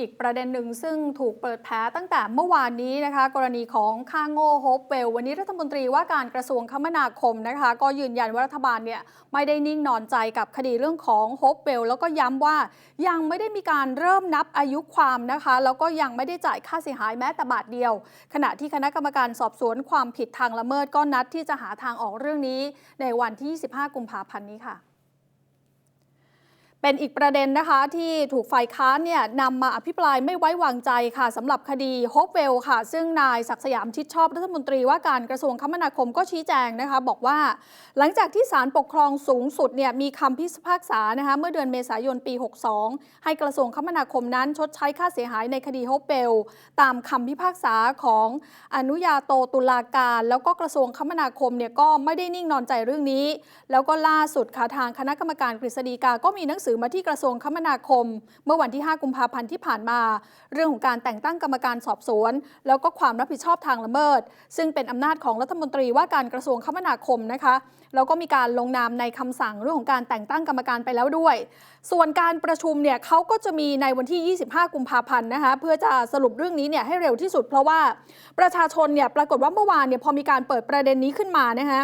อีกประเด็นหนึ่งซึ่งถูกเปิดแผลตั้งแต่เมื่อวานนี้นะคะ กรณีของค่าโง่โฮปเวล วันนี้รัฐมนตรีว่าการกระทรวงคมนาคมนะคะ ก็ยืนยันว่ารัฐบาลเนี่ยไม่ได้นิ่งนอนใจกับคดีเรื่องของโฮปเวล แล้วก็ย้ำว่ายังไม่ได้มีการเริ่มนับอายุความนะคะ แล้วก็ยังไม่ได้จ่ายค่าเสียหายแม้แต่บาทเดียว ขณะที่คณะกรรมการสอบสวนความผิดทางละเมิดก็นัดที่จะหาทางออกเรื่องนี้ ในวันที่ 15 กุมภาพันธ์นี้ค่ะ เป็นอีกประเด็นนะคะที่ถูกฝ่ายค้านเนี่ยนำมาอภิปรายไม่ไว้วางใจค่ะสำหรับคดีโฮปเวลค่ะ ซึ่งนายศักดิ์สยามชิดชอบรัฐมนตรีว่าการกระทรวงคมนาคมก็ชี้แจงนะคะ บอกว่าหลังจากที่ศาลปกครองสูงสุดเนี่ยมีคำพิพากษานะคะเมื่อเดือนเมษายนปี 62 ให้กระทรวงคมนาคมนั้นชดใช้ค่าเสียหายในคดีโฮปเวลตามคำพิพากษาของอนุญาโตตุลาการ แล้วก็กระทรวงคมนาคมเนี่ยก็ไม่ได้นิ่งนอนใจเรื่องนี้ แล้วก็ล่าสุดค่ะทางคณะกรรมการกฤษฎีกาก็มีหนังสือมาที่กระทรวงคมนาคม เมื่อวันที่ 5 กุมภาพันธ์ที่ผ่านมา เรื่องของการแต่งตั้งกรรมการสอบสวน แล้วก็ความรับผิดชอบทางละเมิด ซึ่งเป็นอำนาจของรัฐมนตรีว่าการกระทรวงคมนาคมนะคะแล้วก็มีการลงนามในคำสั่งเรื่องของการแต่งตั้งกรรมการไปแล้วด้วย ส่วนการประชุมเนี่ยเขาก็จะมีในวันที่ 25 กุมภาพันธ์นะคะเพื่อจะสรุปเรื่องนี้เนี่ยให้เร็วที่สุด เพราะว่าประชาชนเนี่ยปรากฏว่าเมื่อวานเนี่ยพอมีการเปิดประเด็นนี้ขึ้นมานะคะ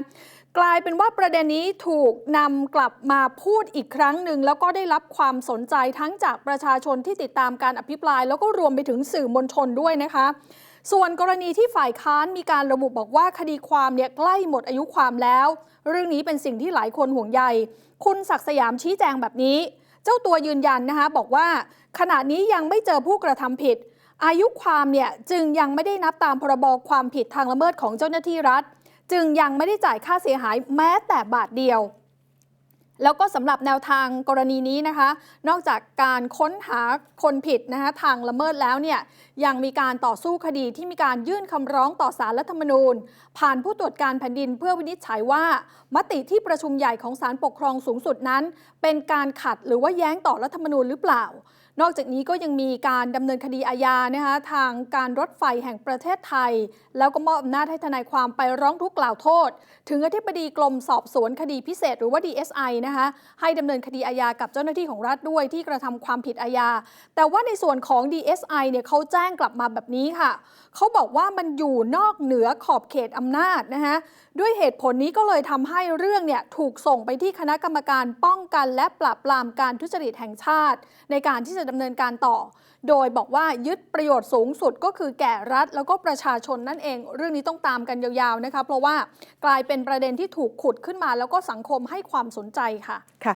กลายเป็นว่าประเด็นนี้ถูกนำกลับมาพูดอีกครั้งหนึ่ง แล้วก็ได้รับความสนใจทั้งจากประชาชนที่ติดตามการอภิปราย แล้วก็รวมไปถึงสื่อมวลชนด้วยนะคะ ส่วนกรณีที่ฝ่ายค้านมีการระบุบอกว่าคดีความเนี่ยใกล้หมดอายุความแล้ว เรื่องนี้เป็นสิ่งที่หลายคนห่วงใย คุณศักดิ์สยามชี้แจงแบบนี้ เจ้าตัวยืนยันนะคะบอกว่าขณะนี้ยังไม่เจอผู้กระทำผิด อายุความเนี่ยจึงยังไม่ได้นับตามพรบความผิดทางละเมิดของเจ้าหน้าที่รัฐ จึงยังไม่ได้จ่ายค่าเสียหายแม้แต่บาทเดียว แล้วก็สำหรับแนวทางกรณีนี้นะคะ นอกจากการค้นหาคนผิดนะคะทางละเมิดแล้วเนี่ยยังมีการต่อสู้คดีที่มีการยื่นคำร้องต่อสารรัฐธรรมนูญ ผ่านผู้ตรวจการแผ่นดินเพื่อวินิจฉัยว่า มติที่ประชุมใหญ่ของศาลปกครองสูงสุดนั้น เป็นการขัดหรือว่าแย้งต่อรัฐธรรมนูญหรือเปล่า นอกจากนี้ก็ยังมีการดำเนินคดีอาญานะคะทางการรถไฟแห่งประเทศไทย แล้วก็มอบอำนาจให้ทนายความไปร้องทุกข์กล่าวโทษ ถึงอธิบดีกรมสอบสวนคดีพิเศษหรือว่า DSI นะคะให้ดำเนินคดีอาญากับเจ้าหน้าที่ของรัฐด้วยที่กระทำความผิดอาญาแต่ว่าในส่วนของ DSI เนี่ยเขาแจ้งกลับมาแบบนี้ค่ะเขาบอกว่ามันอยู่นอกเหนือขอบเขตอำนาจนะคะด้วยเหตุผลนี้ก็เลยทำให้เรื่องเนี่ยถูกส่งไปที่คณะกรรมการป้องกัน และปราบปรามการทุจริตแห่งชาติ ในการที่จะดำเนินการต่อ โดยบอกว่ายึดประโยชน์สูงสุดก็คือแก่รัฐ แล้วก็ประชาชนนั่นเอง เรื่องนี้ต้องตามกันยาวๆนะคะเพราะว่ากลายเป็นประเด็นที่ถูกขุดขึ้นมา แล้วก็สังคมให้ความสนใจค่ะ